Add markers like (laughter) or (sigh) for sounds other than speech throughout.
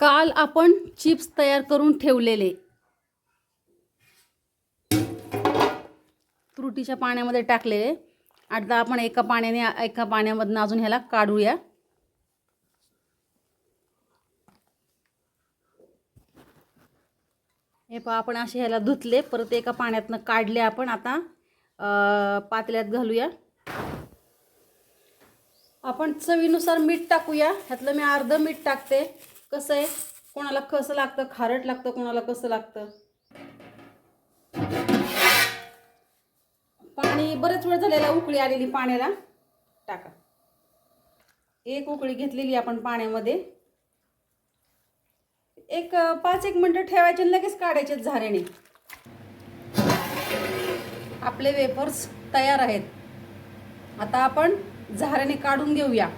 काल आपण चिप्स तयार करून ठेवलेले. त्रुटीच्या पाण्यामध्ये टाकलेले. आता आपण एका पाण्याने एका पाण्यामधनं अजून ह्याला काढूया. हे पहा आपण असे ह्याला धुतले. परत एका पाण्यातनं काढले आपण. आता पातळ्यात घालूया. आपण चवीनुसार मीठ टाकूया. ह्यातलं मी अर्धं मीठ टाकते. कसं आहे? कोणाला कसं लागतं? खारट लागतं कोणाला कसं लागतं? पाणी बरेच वेळ झालेला उकळी आलेली पाण्याला. टाका. एक उकळी घेतलेली आपण पाण्यामध्ये. एक पाच एक मिनटं ठेवायचे लगेच काढायचे झारेने. आपले वेफर्स तयार आहेत. आता आपण झाऱ्याने काढून घेऊया.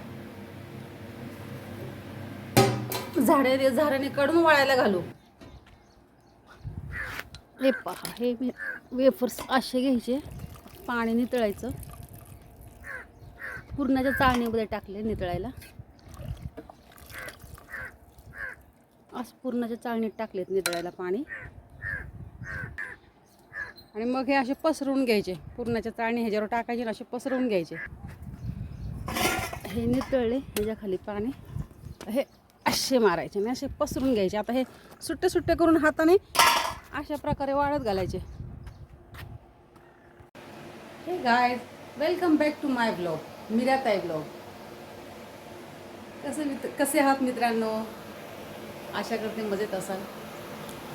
झाडे झाडाने काढून वळायला घालू. हे पहा हे मी वेफर्स असे घ्यायचे पाणी नितळायचं पूर्णाच्या चाळणीमध्ये टाकले नितळायला. असं पूर्णाच्या चाळणीत टाकलेत नितळायला पाणी. आणि मग हे असे पसरवून घ्यायचे. पूर्णाच्या चाळणी ह्याच्यावर टाकायचे असे पसरवून घ्यायचे. हे नितळले ह्याच्या खाली पाणी. हे असे मारायचे आणि असे पसरून घ्यायचे. आता हे सुट्टे सुट्टे करून हाताने अशा प्रकारे वाळत घालायचे. हे guys welcome back to my blog Miratai blog कसे मित्र कसे आहात मित्रांनो? आशा करते मजेत असाल.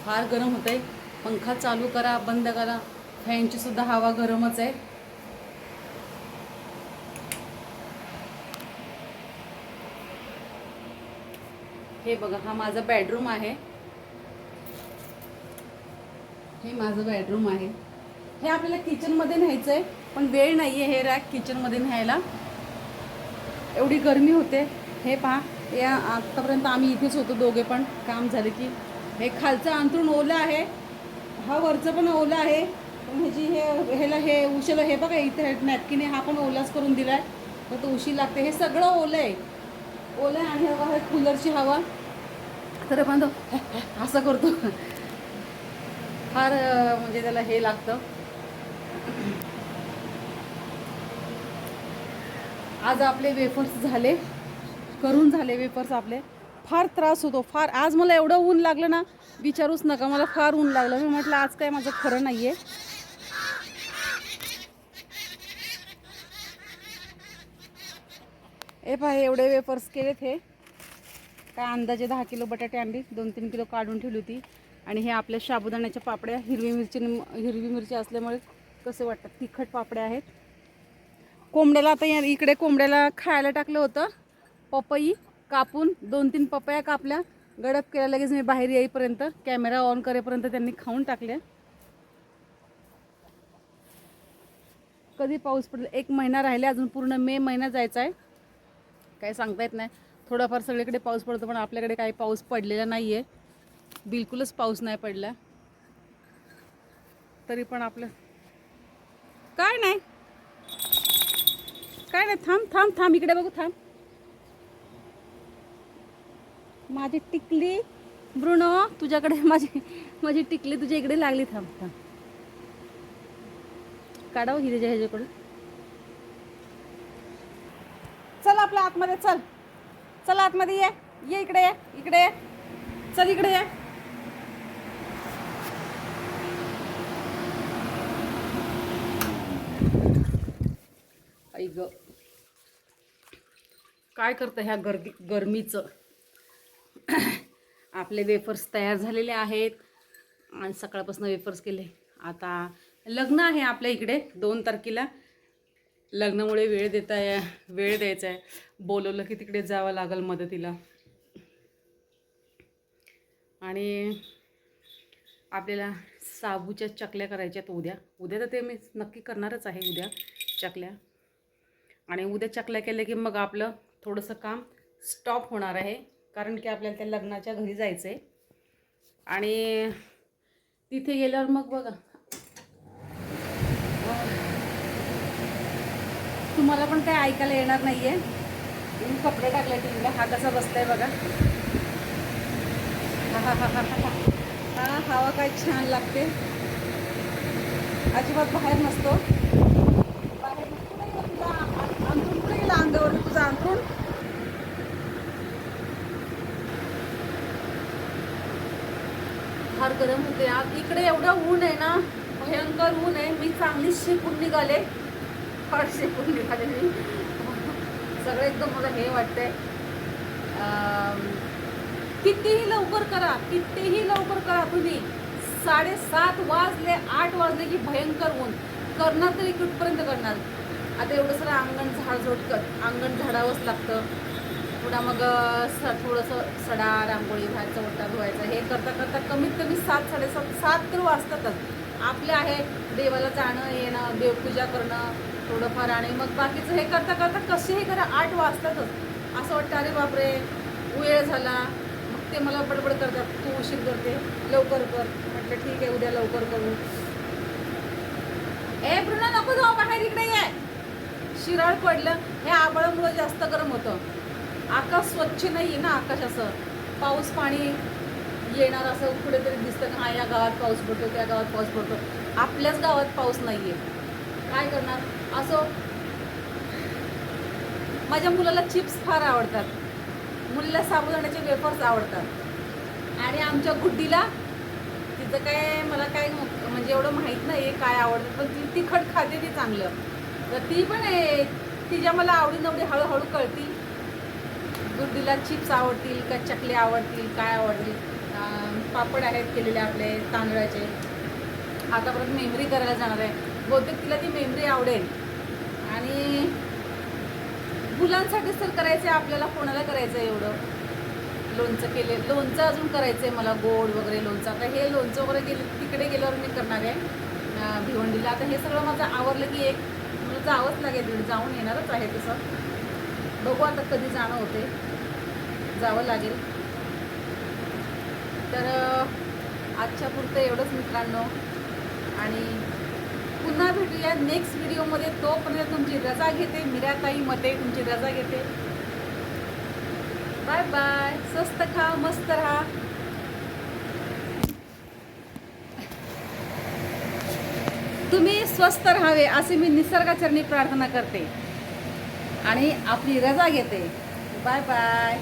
फार गरम होत आहे पंखा चालू करा बंद करा. फॅनची सुद्धा हवा गरमच आहे. हे बघा हा माझा बेडरूम आहे. हे माझं बेडरूम आहे. हे आपल्याला किचनमध्ये न्यायचं आहे पण वेळ नाही आहे हे रॅक किचनमध्ये न्यायला. एवढी गरमी होते. हे पहा या आत्तापर्यंत आम्ही इथेच होतो दोघे पण. काम झालं की. हे खालचं अंतरून ओलं आहे. हा वरचं पण ओलं आहे. पण ह्याची हे ह्याला हे उशीला हे बघा इथे नॅपकिन हा पण ओलाच करून दिला आहे तर तो उशी लागते. हे सगळं ओलं आहे ओलं आहे आणि हवा आहे हे कूलरची हवा. तर पण तो (laughs) असं करतो. फार म्हणजे त्याला हे लागतं. आज आपले वेफर्स झाले. करून झाले वेफर्स आपले. फार त्रास होतो. फार आज मला एवढं ऊन लागलं ना विचारूच नका. मला फार ऊन लागलं. मी म्हटलं आज काय माझं खरं नाही आहे ए पहा एवढे वेफर्स केलेत हे. काय अंदाजे दहा किलो बटाटे आणली दोन तीन किलो काढून ठेवली होती. आणि हे आपल्या साबुदाण्याच्या पापड्या हिरवी मिरची हिरवी मिरची असल्यामुळे कसे वाटतात तिखट पापड्या आहेत. कोंबड्याला आता या इकडे कोंबड्याला खायला टाकलं होतं. पपई कापून दोन तीन पपया कापल्या. गडप केल्या लगेच मी बाहेर येईपर्यंत कॅमेरा ऑन करेपर्यंत त्यांनी खाऊन टाकले. कधी पाऊस पडेल? एक महिना राहिले अजून पूर्ण मे महिना जायचा आहे. काही सांगता येत नाही. थोडाफार सगळीकडे पाऊस पडतो पण आपल्याकडे काही पाऊस पडलेला नाही आहे बिलकुलच पाऊस नाही पडला. तरी पण आपलं काय नाही. काय नाही थांब थांब थांब इकडे बघू थांब. माझी टिकली ब्रुनो तुझ्याकडे (laughs) माझी माझी टिकली तुझ्या इकडे लागली थांब थांब. काढावं हिरेच्या ह्याच्याकडून. आपल्या आतमध्ये चल. चल आतमध्ये ये. ये इकडे ये. इकडे ये. चल इकडे ये. आई ग. काय करतं ह्या गर्दी गरमीचं? (coughs) आपले वेफर्स तयार झालेले आहेत. आणि सकाळपासून वेफर्स केले. आता लग्न आहे आपल्या इकडे दोन तारखेला. लग्नामुळे वेळ देता आहे वेळ द्यायचा आहे. बोलवलं की तिकडे जावं लागेल मदतीला. आणि आपल्याला साबूच्या चकल्या करायच्यात उद्या. उद्या तर ते मी नक्की करणारच आहे उद्या चकल्या. आणि उद्या चकल्या केल्या की मग आपलं थोडंसं काम स्टॉप होणार आहे. कारण की आपल्याला त्या लग्नाच्या घरी जायचं आहे आणि तिथे गेल्यावर मग बघा तुम्हाला पण काय ऐकायला येणार नाही आहे मी कपडे टाकले टीव्हीला हा कसा बसताय बघा. हा हा हा हा हा हवा काय छान लागते. अजिबात बाहेर नसतो. बाहेर तुझा कुठे गेला? अंगावर तुझं फार गरम होते. आज इकडे एवढं ऊन आहे ना. भयंकर ऊन आहे. मी चांगलीच शेकून निघाले. फार शिकून निघालेली सगळं एकदम मला हे वाटतंय. कितीही लवकर करा कितीही लवकर करा तुम्ही. साडेसात वाजले आठ वाजले की भयंकर ऊन. करणार तरी कुठपर्यंत करणार? आता एवढं सगळं अंगण झाड कर अंगण झाडावंच लागतं. पुन्हा मग स थोडंसं सडा रांगोळी बाहेरचा ओटा धुवायचा. हे करता करता कमीत कमी सात साडेसात सात तर वाजतातच. आपलं आहे. देवाला जाणं येणं देवपूजा करणं थोडंफार आणि मग बाकीचं हे करता करता कसेही करा आठ वाजतातच. असं वाटतं अरे बापरे वेळ झाला. मग ते मला बडबड करतात तू उशीर करते लवकर कर. म्हटलं ठीक आहे उद्या लवकर करू. ए बृणा नको जाऊ बाहेर इकडे ये. शिराळ पडलं हे आबळामुळे जास्त गरम होतं. आकाश स्वच्छ नाही आहे ना आकाश असं पाऊस पाणी येणार असं कुठेतरी दिसतं का हा या गावात पाऊस पडतो त्या गावात पाऊस पडतो. आपल्याच गावात पाऊस नाही आहे काय करणार? असं माझ्या मुलाला चिप्स फार आवडतात. मुलीला साबुदाण्याचे वेफर्स आवडतात. आणि आमच्या गुड्डीला तिचं काय मला काय म्हणजे एवढं माहीत नाही आहे काय आवडतं पण ती तिखट खाते ती चांगलं. तर ती पण आहे. तिच्या मला आवडीनवडी हळूहळू कळती. गुड्डीला चिप्स आवडतील का चकले आवडतील काय आवडतील. पापड आहेत केलेले आपले तांदळाचे. आता परत मेमरी करायला जाणार आहे. बहुतेक तिला ती मेमरी आवडेल. आणि मुलांसाठीच तर करायचं आहे आपल्याला कोणाला करायचं आहे एवढं? लोणचं केले लोणचं अजून करायचं आहे मला गोड वगैरे लोणचं. आता हे लोणचं वगैरे गेले तिकडे गेल्यावर मी करणार आहे. भिवंडीला. आता हे सगळं माझं आवरलं की एक मला जावंच लागेल. तिकडे जाऊन येणारच आहे तसं. बघू आता कधी जाणं होते जावं लागेल. तर आजच्या पुरतं एवढंच मित्रांनो. आणि पुन्हा भेटूया नेक्स्ट व्हिडिओमध्ये तोपर्यंत तुमची रजा घेते. मिराताई मते तुमची रजा घेते. बाय बाय स्वस्त खा मस्त राहा. तुम्ही स्वस्थ राहावे असे मी निसर्गाचरणी प्रार्थना करते. आणि आपली रजा घेते. Bye bye